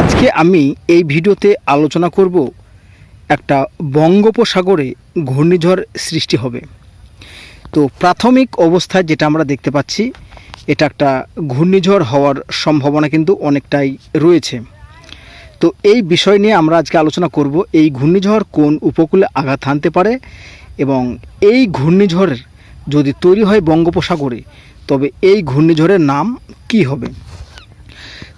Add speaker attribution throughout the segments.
Speaker 1: আজকে আমি এই ভিডিওতে আলোচনা করব একটা বঙ্গোপসাগরে ঘূর্ণিঝড় সৃষ্টি হবে। তো প্রাথমিক অবস্থায় যেটা আমরা দেখতে পাচ্ছি, এটা একটা ঘূর্ণিঝড় হওয়ার সম্ভাবনা কিন্তু অনেকটাই রয়েছে। তো এই বিষয় নিয়ে আমরা আজকে আলোচনা করব, এই ঘূর্ণিঝড় কোন উপকূলে আঘাত হানতে পারে এবং এই ঘূর্ণিঝড়ের যদি তৈরি হয় বঙ্গোপসাগরে, তবে এই ঘূর্ণিঝড়ের নাম কি হবে?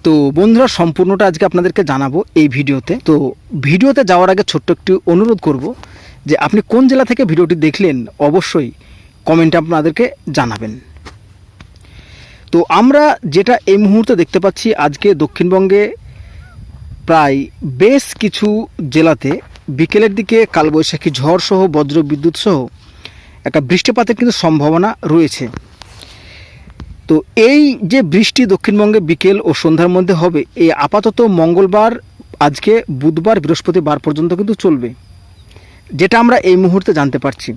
Speaker 1: তো বন্ধুরা, সম্পূর্ণটা আজকে আপনাদেরকে জানাব এই ভিডিওতে। তো ভিডিওতে যাওয়ার আগে ছোট্ট একটি অনুরোধ করব যে আপনি কোন জেলা থেকে ভিডিওটি দেখলেন, অবশ্যই কমেন্টে আপনাদেরকে জানাবেন। তো আমরা যেটা এই মুহূর্তে দেখতে পাচ্ছি, আজকে দক্ষিণবঙ্গে প্রায় বেশ কিছু জেলাতে বিকেলের দিকে কালবৈশাখী ঝড় সহ বজ্র বিদ্যুৎ সহ একটা বৃষ্টিপাতের কিন্তু সম্ভাবনা রয়েছে। তো এই যে বৃষ্টি দক্ষিণবঙ্গে বিকেল ও সন্ধ্যার মধ্যে হবে, এই আপাতত মঙ্গলবার, আজকে বুধবার, বৃহস্পতিবার পর্যন্ত কিন্তু চলবে, যেটা আমরা এই মুহূর্তে জানতে পারছি।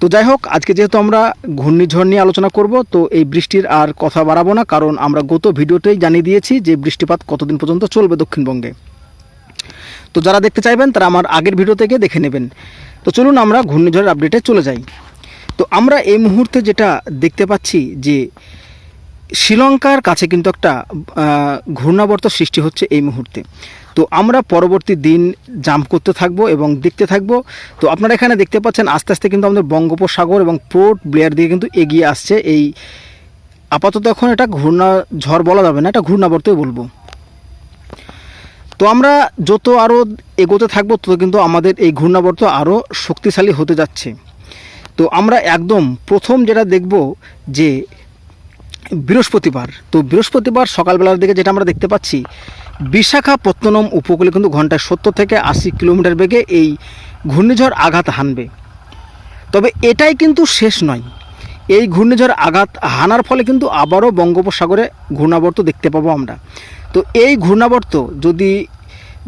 Speaker 1: তো যাই হোক, আজকে যেহেতু আমরা ঘূর্ণিঝড় নিয়ে আলোচনা করব, তো এই বৃষ্টির আর কথা বাড়াবো না, কারণ আমরা গত ভিডিওতেই জানিয়ে দিয়েছি যে বৃষ্টিপাত কতদিন পর্যন্ত চলবে দক্ষিণবঙ্গে। তো যারা দেখতে চাইবেন, তারা আমার আগের ভিডিও থেকে দেখে নেবেন। তো চলুন আমরা ঘূর্ণিঝড়ের আপডেটে চলে যাই। তো আমরা এই মুহূর্তে যেটা দেখতে পাচ্ছি যে শ্রীলঙ্কার কাছে কিন্তু একটা ঘূর্ণাবর্ত সৃষ্টি হচ্ছে এই মুহূর্তে। তো আমরা পরবর্তী দিন জাম্প করতে থাকব এবং দেখতে থাকব। তো আপনারা এখানে দেখতে পাচ্ছেন আস্তে আস্তে কিন্তু আমাদের বঙ্গোপসাগর এবং পোর্ট ব্লেয়ার দিকে কিন্তু এগিয়ে আসছে। এই আপাতত এখন এটা ঘূর্ণা, ঝড় বলা যাবে না, এটা ঘূর্ণাবর্তই বলব। তো আমরা যত আরও এগোতে থাকব, তত কিন্তু আমাদের এই ঘূর্ণাবর্ত আরও শক্তিশালী হতে যাচ্ছে। তো আমরা একদম প্রথম যেটা দেখব যে বৃহস্পতিবার। তো বৃহস্পতিবার সকালবেলার দিকে যেটা আমরা দেখতে পাচ্ছি, বিশাখাপত্তনম উপকূলে কিন্তু ঘন্টায় সত্তর থেকে আশি কিলোমিটার বেগে এই ঘূর্ণিঝড় আঘাত হানবে। তবে এটাই কিন্তু শেষ নয়। এই ঘূর্ণিঝড় আঘাত হানার ফলে কিন্তু আবারও বঙ্গোপসাগরে ঘূর্ণাবর্ত দেখতে পাবো আমরা। তো এই ঘূর্ণাবর্ত যদি,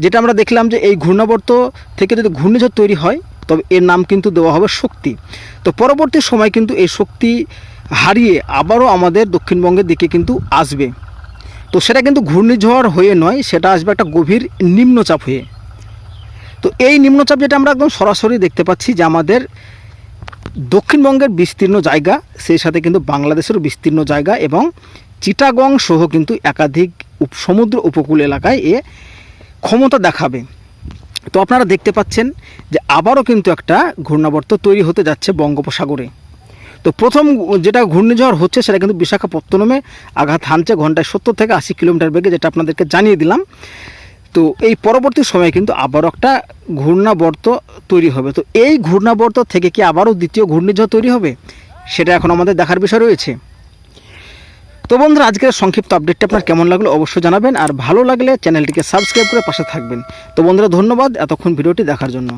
Speaker 1: যেটা আমরা দেখলাম যে এই ঘূর্ণাবর্ত থেকে যদি ঘূর্ণিঝড় তৈরি হয়, তবে এর নাম কিন্তু দেওয়া হবে শক্তি। তো পরবর্তী সময় কিন্তু এই শক্তি হারিয়ে আবারও আমাদের দক্ষিণবঙ্গের দিকে কিন্তু আসবে। তো সেটা কিন্তু ঘূর্ণিঝড় হয়ে নয়, সেটা আসবে একটা গভীর নিম্নচাপ হয়ে। তো এই নিম্নচাপ যেটা আমরা একদম সরাসরি দেখতে পাচ্ছি যে আমাদের দক্ষিণবঙ্গের বিস্তীর্ণ জায়গা, সেই সাথে কিন্তু বাংলাদেশেরও বিস্তীর্ণ জায়গা এবং চিটাগং সহ কিন্তু একাধিক সমুদ্র উপকূল এলাকায় এ ক্ষমতা দেখাবে। তো আপনারা দেখতে পাচ্ছেন যে আবারও কিন্তু একটা ঘূর্ণাবর্ত তৈরি হতে যাচ্ছে বঙ্গোপসাগরে। তো প্রথম যেটা ঘূর্ণিঝড় হচ্ছে সেটা কিন্তু বিশাখাপত্তনমে আঘাত হানছে ঘন্টায় সত্তর থেকে আশি কিলোমিটার বেগে, যেটা আপনাদেরকে জানিয়ে দিলাম। তো এই পরবর্তী সময়ে কিন্তু আবারও একটা ঘূর্ণাবর্ত তৈরি হবে। তো এই ঘূর্ণাবর্ত থেকে কি আবারও দ্বিতীয় ঘূর্ণিঝড় তৈরি হবে? সেটা এখন আমাদের দেখার বিষয় রয়েছে। তো বন্ধুরা, আজকের সংক্ষিপ্ত আপডেটটা আপনার কেমন লাগল অবশ্যই জানাবেন, আর ভালো লাগলে চ্যানেলটিকে সাবস্ক্রাইব করে পাশে থাকবেন। তো বন্ধুরা, ধন্যবাদ এতক্ষণ ভিডিওটি দেখার জন্য।